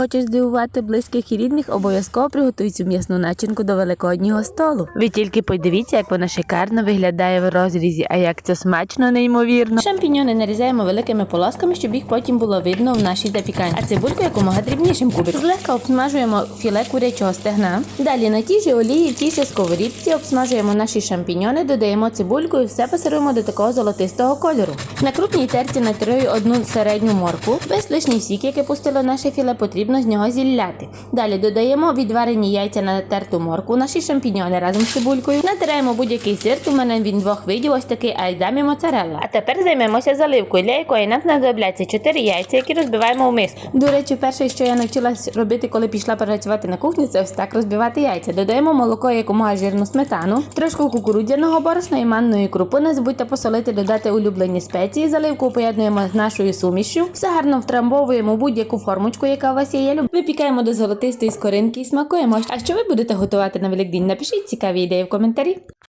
хочеш здивувати близьких і рідних, обов'язково приготуй цю м'ясну начинку до великоднього столу. Ви тільки подивіться, як вона шикарно виглядає в розрізі, а як це смачно, неймовірно. Шампіньони нарізаємо великими полосками, щоб їх потім було видно в нашій запіканні. А цибульку якомога дрібнішим кубиком. Злегка обсмажуємо філе курячого стегна. Далі на тій же олії, тій же сковорідці обсмажуємо наші шампіньони, додаємо цибульку і все пасируємо до такого золотистого кольору. На крупній терці натираю одну середню морку. Весь лишній сік, який пустило наше філе, потрібно з нього зілляти. Далі додаємо відварені яйця на натерту морку, наші шампіньони разом з цибулькою. Натираємо будь-який сир. У мене він двох видів, ось такий айдамі моцарелла. А тепер займемося заливкою, для якої нам знадобляться 4 яйця, які розбиваємо в миску. До речі, перше, що я навчилась робити, коли пішла працювати на кухні, це ось так розбивати яйця. Додаємо молоко, якомога жирну сметану, трошку кукурудзяного борошна і манної крупи. Не забудьте посолити, додати улюблені спеції. Заливку поєднуємо з нашою сумішю. Все гарно втрамбовуємо будь-яку формочку, яка у вас є. Я люблю. Випікаємо до золотистої скоринки і смакуємо. А що ви будете готувати на Великдень? Напишіть цікаві ідеї в коментарі.